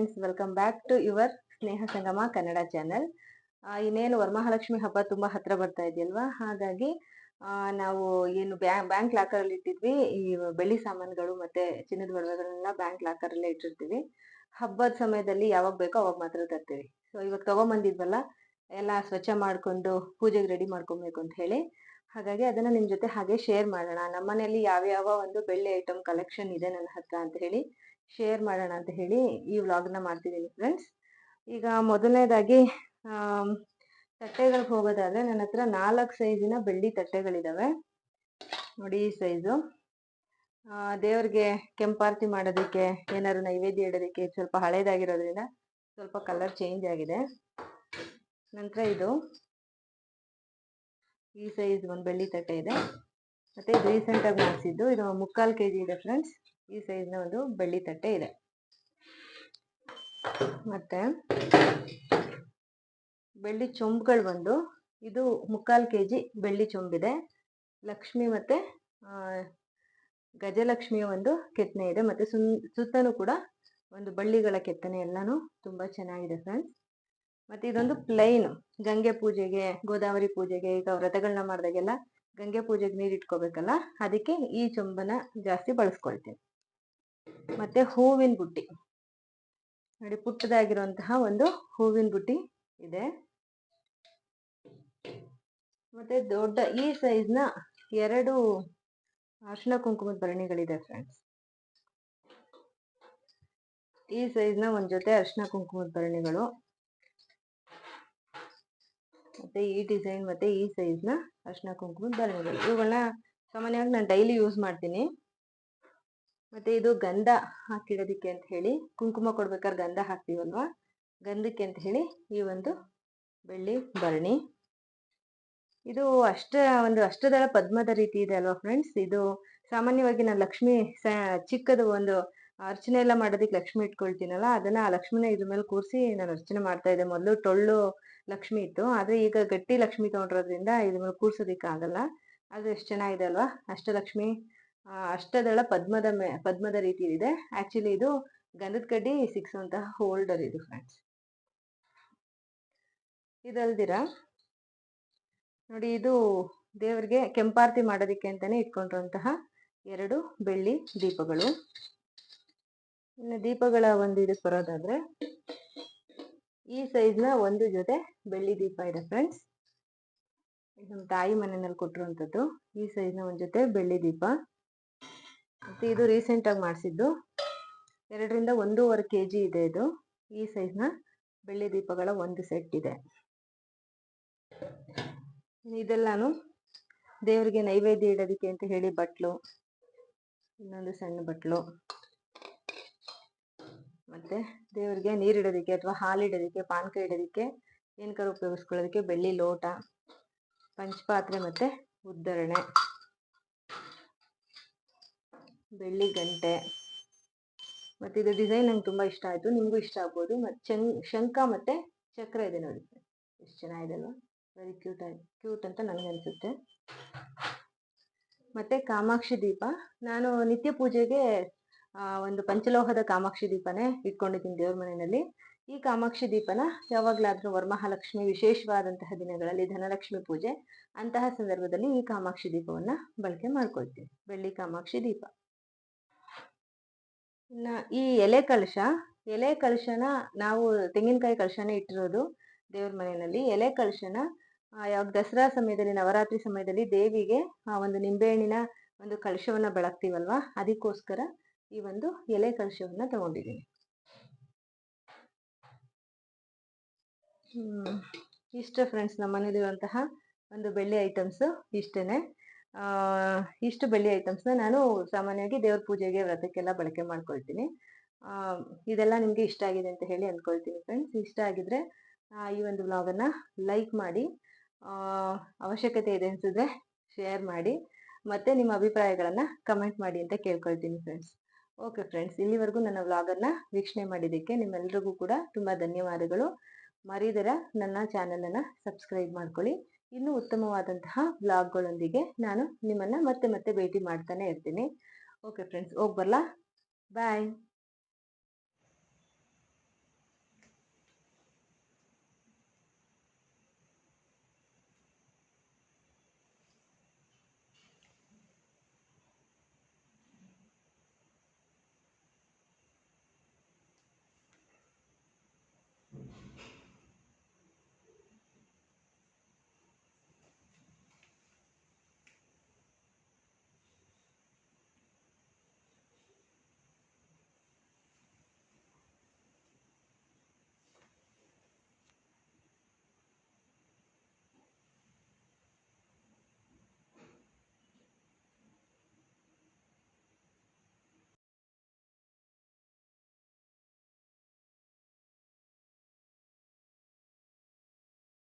Friends welcome back to your Sneha Sangama Kannada channel ಇನ್ನೇನು ವರಮಹಾಲಕ್ಷ್ಮಿ ಹಬ್ಬ ತುಂಬಾ ಹತ್ರ ಬರ್ತಾ ಇದೆಯಲ್ವಾ? ಹಾಗಾಗಿ ನಾವು ಏನು ಬ್ಯಾಂಕ್ ಲಾಕರ್ ಅಲ್ಲಿ ಇಟ್ಟಿದ್ವಿ. ಈ ಬೆಳ್ಳಿ ಸಾಮಾನುಗಳು ಮತ್ತೆ ಚಿನ್ನದ ಒಡವೆಗಳನ್ನೆಲ್ಲ ಬ್ಯಾಂಕ್ ಲಾಕರ್ ಅಲ್ಲೇ ಇಟ್ಟಿರ್ತೀವಿ. ಹಬ್ಬದ ಸಮಯದಲ್ಲಿ ಯಾವಾಗ ಬೇಕೋ ಅವಾಗ ಮಾತ್ರ ತರ್ತೀವಿ. ಸೊ ಇವಾಗ ತಗೊಂಬಂದಿದ್ವಲ್ಲ, ಎಲ್ಲ ಸ್ವಚ್ಛ ಮಾಡ್ಕೊಂಡು, ಪೂಜೆಗೆ ರೆಡಿ ಮಾಡ್ಕೊಬೇಕು ಅಂತ ಹೇಳಿ. ಹಾಗಾಗಿ ಅದನ್ನ ನಿಮ್ ಜೊತೆ ಹಾಗೆ ಶೇರ್ ಮಾಡೋಣ. ನಮ್ಮನೆಯಲ್ಲಿ ಯಾವ್ಯಾವ ಒಂದು ಬೆಳ್ಳಿ ಐಟಮ್ ಕಲೆಕ್ಷನ್ ಇದೆ ನನ್ನ ಹತ್ರ ಅಂತ ಹೇಳಿ ಶೇರ್ ಮಾಡೋಣ ಅಂತ ಹೇಳಿ ಈ ವ್ಲಾಗ್ನ ಮಾಡ್ತಿದ್ದೀನಿ ಫ್ರೆಂಡ್ಸ್ ಈಗ ಮೊದಲನೇದಾಗಿ ತಟ್ಟೆಗಳಿಗೆ ಹೋಗೋದಾದ್ರೆ ನನ್ನ ಹತ್ರ ನಾಲ್ಕು ಸೈಜಿನ ಬೆಳ್ಳಿ ತಟ್ಟೆಗಳಿದ್ದಾವೆ ನೋಡಿ ಈ ಸೈಜು ದೇವ್ರಿಗೆ ಕೆಂಪಾರತಿ ಮಾಡೋದಕ್ಕೆ, ಏನಾದ್ರು ನೈವೇದ್ಯ ಇಡೋದಕ್ಕೆ ಸ್ವಲ್ಪ ಹಳೇದಾಗಿರೋದ್ರಿಂದ ಸ್ವಲ್ಪ ಕಲರ್ ಚೇಂಜ್ ಆಗಿದೆ. ನಂತರ ಇದು. ಈ ಸೈಜ್ ಒಂದು ಬೆಳ್ಳಿ ತಟ್ಟೆ ಇದೆ. ಮತ್ತೆ ಇದು ರೀಸೆಂಟ್ ಆಗಿ ಮಾಡಿಸಿದ್ದು, ಇದು ಮುಕ್ಕಾಲು ಕೆ ಜಿ ಇದೆ ಫ್ರೆಂಡ್ಸ್ ಈ ಸೈಜ್ನ ಒಂದು ಬೆಳ್ಳಿ ತಟ್ಟೆ ಇದೆ. ಮತ್ತೆ ಬೆಳ್ಳಿ ಚೊಂಬುಗಳು ಬಂದು ಇದು ಮುಕ್ಕಾಲು ಕೆ ಜಿ ಬೆಳ್ಳಿ ಚೊಂಬಿದೆ ಲಕ್ಷ್ಮಿ ಮತ್ತೆ ಗಜಲಕ್ಷ್ಮಿಯ ಒಂದು ಕೆತ್ತನೆ ಇದೆ. ಮತ್ತೆ ಸುನ್ ಸುತ್ತಲೂ ಕೂಡ ಒಂದು ಬಳ್ಳಿಗಳ ಕೆತ್ತನೆ ಎಲ್ಲಾನು ತುಂಬಾ ಚೆನ್ನಾಗಿದೆ ಫ್ರೆಂಡ್ಸ್ ಮತ್ತೆ ಇದೊಂದು ಪ್ಲೈನ್ ಗಂಗೆ ಪೂಜೆಗೆ, ಗೋದಾವರಿ ಪೂಜೆಗೆ, ಈಗ ವ್ರತಗಳನ್ನ ಮಾಡಿದಾಗೆಲ್ಲ ಗಂಗೆ ಪೂಜೆಗೆ ನೀರು ಇಟ್ಕೋಬೇಕಲ್ಲ, ಅದಕ್ಕೆ ಈ ಚೊಂಬನ ಜಾಸ್ತಿ ಬಳಸ್ಕೊಳ್ತೀನಿ ಮತ್ತೆ ಹೂವಿನ ಬುಟ್ಟಿ. ನೋಡಿ ಪುಟ್ಟದಾಗಿರುವಂತಹ ಒಂದು ಹೂವಿನ ಬುಟ್ಟಿ ಇದೆ. ಮತ್ತೆ ದೊಡ್ಡ ಈ ಸೈಜ್ನ ಎರಡು ಅರಿಶಿನ ಕುಂಕುಮದ ಭರಣಿಗಳಿದೆ ಫ್ರೆಂಡ್ಸ್ ಈ ಸೈಜ್ನ ಒಂದ್ ಜೊತೆ ಅರಿಶಿನ ಕುಂಕುಮದ ಭರಣಿಗಳು ಮತ್ತೆ ಈ ಡಿಸೈನ್ ಮತ್ತು ಈ ಸೈಜ್ನ ಅರ್ಶಿನ ಕುಂಕುಮದ ಭರಣಿಗಳು ಇವುಗಳನ್ನ ಸಾಮಾನ್ಯವಾಗಿ ನಾನು ಡೈಲಿ ಯೂಸ್ ಮಾಡ್ತೀನಿ. ಮತ್ತು ಇದು ಗಂಧ ಹಾಕಿಡೋದಿಕ್ಕೆ ಅಂತ ಹೇಳಿ, ಕುಂಕುಮ ಕೊಡ್ಬೇಕಾದ್ರೆ ಗಂಧ ಹಾಕ್ತೀವಲ್ವಾ? ಗಂಧಕ್ಕೆ ಅಂತ ಹೇಳಿ ಈ ಒಂದು ಬೆಳ್ಳಿ ಭರಣಿ ಇದು ಅಷ್ಟ, ಒಂದು ಅಷ್ಟದಳ ಪದ್ಮದ ರೀತಿ ಇದೆ ಅಲ್ವಾ ಫ್ರೆಂಡ್ಸ್ ಇದು ಸಾಮಾನ್ಯವಾಗಿ ನಾನು ಲಕ್ಷ್ಮಿ ಚಿಕ್ಕದು ಒಂದು ಅರ್ಚನೆ ಎಲ್ಲ ಮಾಡೋದಕ್ಕೆ ಲಕ್ಷ್ಮಿ ಇಟ್ಕೊಳ್ತೀನಲ್ಲ, ಅದನ್ನ ಆ ಲಕ್ಷ್ಮಿನ ಇದ್ರ ಮೇಲೆ ಕೂರಿಸಿ ನಾನು ಅರ್ಚನೆ ಮಾಡ್ತಾ ಇದ್ದೆ. ಮೊದಲು ಟೊಳ್ಳು ಲಕ್ಷ್ಮಿ ಇತ್ತು. ಆದ್ರೆ ಈಗ ಗಟ್ಟಿ ಲಕ್ಷ್ಮಿ ತಗೊಂಡಿರೋದ್ರಿಂದ ಇದ್ರ ಮೇಲೆ ಕೂರ್ಸೋದಿಕ್ಕೆ ಆಗಲ್ಲ ಅದು ಎಷ್ಟು ಚೆನ್ನಾಗಿದೆ ಅಲ್ವಾ? ಅಷ್ಟಲಕ್ಷ್ಮಿ ಅಷ್ಟದಳ ಪದ್ಮದ ಮೇ, ಪದ್ಮದ ರೀತಿ ಇದೆ. ಆಕ್ಚುಲಿ ಇದು ಗಂಧದ ಕಡ್ಡಿ ಸಿಕ್ಸುವಂತಹ ಹೋಲ್ಡರ್ ಇದು ಫ್ರೆಂಡ್ಸ್ ಇದಲ್ದಿರ? ನೋಡಿ ಇದು ದೇವರಿಗೆ ಕೆಂಪಾರತಿ ಮಾಡೋದಿಕ್ಕೆ ಅಂತಾನೆ ಇಟ್ಕೊಂಡಿರುವಂತಹ ಎರಡು ಬೆಳ್ಳಿ ದೀಪಗಳು. ಇನ್ನು ದೀಪಗಳ ಒಂದು ಇದಕ್ಕೆ ಬರೋದಾದ್ರೆ ಈ ಸೈಜ್ನ ಒಂದು ಜೊತೆ ಬೆಳ್ಳಿ ದೀಪ ಇದೆ ಫ್ರೆಂಡ್ಸ್ ನಮ್ಮ ತಾಯಿ ಮನೆಯಲ್ಲಿ ಕೊಟ್ಟಿರುವಂಥದ್ದು ಈ ಸೈಜ್ನ ಒಂದು ಜೊತೆ ಬೆಳ್ಳಿ ದೀಪ. ಮತ್ತೆ ಇದು ರೀಸೆಂಟ್ ಆಗಿ ಮಾಡಿಸಿದ್ದು. ಎರಡರಿಂದ ಒಂದೂವರೆ ಕೆ ಜಿ ಇದೆ ಇದು. ಈ ಸೈಜ್ನ ಬೆಳ್ಳಿ ದೀಪಗಳ ಒಂದು ಸೆಟ್ ಇದೆ. ಇದೆಲ್ಲಾನು ದೇವರಿಗೆ ನೈವೇದ್ಯ ಇಡೋದಕ್ಕೆ ಅಂತ ಹೇಳಿ ಬಟ್ಲು, ಇನ್ನೊಂದು ಸಣ್ಣ ಬಟ್ಲು. ಮತ್ತೆ ದೇವರಿಗೆ ನೀರಿಡೋದಕ್ಕೆ ಅಥವಾ ಹಾಲಿಡೋದಕ್ಕೆ ಪಾನಕ ಇಡೋದಕ್ಕೆ ಏನಕ್ಕಾರ ಉಪಯೋಗಿಸ್ಕೊಳ್ಳೋದಕ್ಕೆ ಬೆಳ್ಳಿ ಲೋಟ, ಪಂಚಪಾತ್ರೆ ಮತ್ತು ಉದ್ದರಣೆ ಬೆಳ್ಳಿ ಗಂಟೆ. ಮತ್ತು ಇದು ಡಿಸೈನ್ ನಂಗೆ ತುಂಬ ಇಷ್ಟ ಆಯಿತು. ನಿಮಗೂ ಇಷ್ಟ ಆಗ್ಬೋದು. ಮತ್ತು ಚಂ ಶಂಖ ಮತ್ತು ಚಕ್ರ ಇದೆ ನೋಡಿ. ಎಷ್ಟು ಚೆನ್ನಾಗಿದೆ ಅಲ್ವಾ? ವೆರಿ ಕ್ಯೂಟ್ ಕ್ಯೂಟ್ ಅಂತ ನನಗೆ ಅನ್ಸುತ್ತೆ. ಮತ್ತೆ ಕಾಮಾಕ್ಷಿ ದೀಪ. ನಾನು ನಿತ್ಯ ಪೂಜೆಗೆ ಒಂದು ಪಂಚಲೋಹದ ಕಾಮಾಕ್ಷಿ ದೀಪನೇ ಇಟ್ಕೊಂಡಿದ್ದೀನಿ ದೇವ್ರ ಮನೆಯಲ್ಲಿ. ಈ ಕಾಮಾಕ್ಷಿ ದೀಪನ ಯಾವಾಗಲಾದರೂ ವರಮಹಾಲಕ್ಷ್ಮಿ ವಿಶೇಷವಾದಂತಹ ದಿನಗಳಲ್ಲಿ ಧನಲಕ್ಷ್ಮಿ ಪೂಜೆ ಅಂತಹ ಸಂದರ್ಭದಲ್ಲಿ ಈ ಕಾಮಾಕ್ಷಿ ದೀಪವನ್ನ ಬಳಕೆ ಮಾಡ್ಕೊಳ್ತೀವಿ. ಬೆಳ್ಳಿ ಕಾಮಾಕ್ಷಿ ದೀಪ. ಇನ್ನ ಈ ಎಲೆ ಕಳಶ ಎಲೆ ಕಳಶನ ನಾವು ತೆಂಗಿನಕಾಯಿ ಕಳಶನೇ ಇಟ್ಟಿರೋದು ದೇವ್ರ ಮನೆಯಲ್ಲಿ. ಎಲೆ ಕಳಶನ ಆ, ಯಾವಾಗ ದಸರಾ ಸಮಯದಲ್ಲಿ ನವರಾತ್ರಿ ಸಮಯದಲ್ಲಿ ದೇವಿಗೆ ಆ ಒಂದು ನಿಂಬೆಹಣ್ಣಿನ ಒಂದು ಕಲಶವನ್ನ ಬೆಳಗ್ತೀವಲ್ವಾ? ಅದಕ್ಕೋಸ್ಕರ ಈ ಒಂದು ಎಲೆ ಕಲಶವನ್ನು ತಗೊಂಡಿದ್ದೀನಿ. ಇಷ್ಟ ಫ್ರೆಂಡ್ಸ್ ನಮ್ಮ ಮನೇಲಿರುವಂತಹ ಒಂದು ಬೆಳ್ಳಿ ಐಟಮ್ಸ್ ಇಷ್ಟೇ ಇಷ್ಟು ಬೆಳ್ಳಿ ಐಟಮ್ಸ್ನ ನಾನು ಸಾಮಾನ್ಯವಾಗಿ ದೇವ್ರ ಪೂಜೆಗೆ ವ್ರತಕ್ಕೆಲ್ಲ ಬಳಕೆ ಮಾಡ್ಕೊಳ್ತೀನಿ. ಇದೆಲ್ಲ ನಿಮಗೆ ಇಷ್ಟ ಆಗಿದೆ ಅಂತ ಹೇಳಿ ಅಂದ್ಕೊಳ್ತೀನಿ ಫ್ರೆಂಡ್ಸ್ ಇಷ್ಟ ಆಗಿದ್ರೆ ಈ ಒಂದು ವ್ಲಾಗನ್ನ ಲೈಕ್ ಮಾಡಿ ಅವಶ್ಯಕತೆ ಇದೆ ಅನ್ಸಿದ್ರೆ ಶೇರ್ ಮಾಡಿ, ಮತ್ತೆ ನಿಮ್ಮ ಅಭಿಪ್ರಾಯಗಳನ್ನು ಕಮೆಂಟ್ ಮಾಡಿ ಅಂತ ಕೇಳ್ಕೊಳ್ತೀನಿ ಫ್ರೆಂಡ್ಸ್ ಓಕೆ ಫ್ರೆಂಡ್ಸ್, ಇಲ್ಲಿವರೆಗೂ ನನ್ನ ವ್ಲಾಗನ್ನು ವೀಕ್ಷಣೆ ಮಾಡಿದ್ದಕ್ಕೆ ನಿಮ್ಮೆಲ್ಲರಿಗೂ ಕೂಡ ತುಂಬ ಧನ್ಯವಾದಗಳು. ಮರೀದರ ನನ್ನ ಚಾನಲನ್ನು ಸಬ್ಸ್ಕ್ರೈಬ್ ಮಾಡ್ಕೊಳ್ಳಿ. ಇನ್ನೂ ಉತ್ತಮವಾದಂತಹ ವ್ಲಾಗ್ಗಳೊಂದಿಗೆ ನಾನು ನಿಮ್ಮನ್ನು ಮತ್ತೆ ಮತ್ತೆ ಭೇಟಿ ಮಾಡ್ತಾನೆ ಇರ್ತೀನಿ. ಓಕೆ ಫ್ರೆಂಡ್ಸ್, ಹೋಗಿ ಬರಲಾ? ಬಾಯ್.